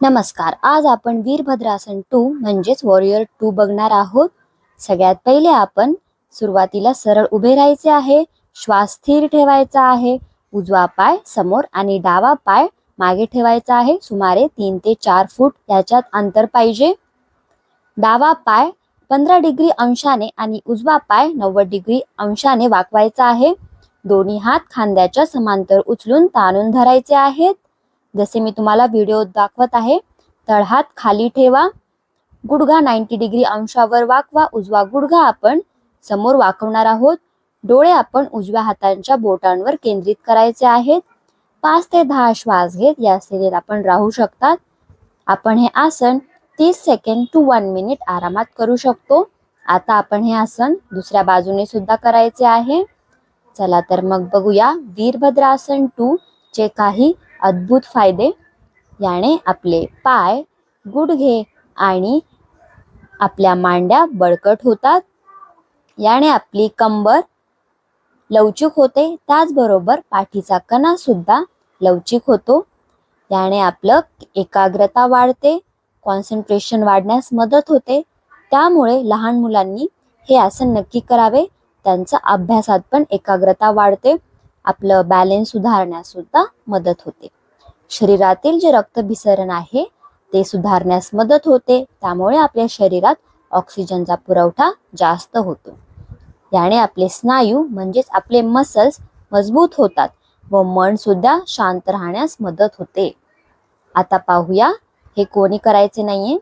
नमस्कार आज आपण वीरभद्रासन टू म्हणजेच वॉरियर टू बघणार आहोत. सगळ्यात पहिले आपण सुरुवातीला सरळ उभे राहायचे आहे श्वास स्थिर ठेवायचा आहे उजवा पाय समोर आणि डावा पाय मागे ठेवायचा आहे सुमारे तीन ते चार फूट याच्यात अंतर पाहिजे. डावा पाय पंधरा डिग्री अंशाने आणि उजवा पाय नव्वद डिग्री अंशाने वाकवायचा आहे. दोन्ही हात खांद्याच्या समांतर उचलून ताणून धरायचे आहेत. जसे मी तुम्हाला व्हिडिओ दाखवत आहे तळहात खाली ठेवा गुडघा नाईन्टी डिग्री अंशावर वाकवा उजवा गुडघा आपण समोर वाकवणार आहोत. डोळे आपण उजव्या हातांच्या बोटांवर केंद्रित करायचे आहेत. पाच ते दहा श्वास घेत या स्थितीत आपण राहू शकतात. आपण हे आसन तीस सेकंड टू वन मिनिट आरामात करू शकतो. आता आपण हे आसन दुसऱ्या बाजूने सुद्धा करायचे आहे. चला तर मग बघूया वीरभद्रासन टू चे काही अद्भुत फायदे. याने आपले पाय गुडघे आणि आपल्या मांड्या बळकट होतात. याने आपली कंबर लवचिक होते. त्याचबरोबर पाठीचा कणा सुद्धा लवचिक होतो. याने आपलं एकाग्रता वाढते. कॉन्सन्ट्रेशन वाढण्यास मदत होते. त्यामुळे लहान मुलांनी हे आसन नक्की करावे. त्यांचा अभ्यासात पण एकाग्रता वाढते. आपलं बॅलेन्स सुधारण्यास सुद्धा मदत होते. शरीरातील जे रक्तभिसरण आहे ते सुधारण्यास मदत होते. त्यामुळे आपल्या शरीरात ऑक्सिजनचा पुरवठा जास्त होतो. याने आपले स्नायू म्हणजेच आपले मसल्स मजबूत होतात व मन सुद्धा शांत राहण्यास मदत होते. आता पाहूया हे कोणी करायचे नाहीये?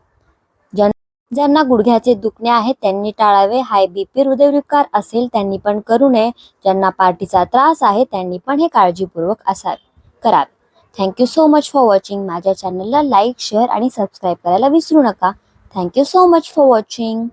ज्यांना गुडघ्याचे दुखणे आहे त्यांनी टाळावे. हाय बीपी हृदयविकार असेल त्यांनी पण करू नये. ज्यांना पाठीचा त्रास आहे त्यांनी पण हे काळजीपूर्वक असावे करावे. Thank you so much for watching माझ्या चॅनलला लाईक शेअर आणि सबस्क्राईब करायला विसरू नका. Thank you so much for watching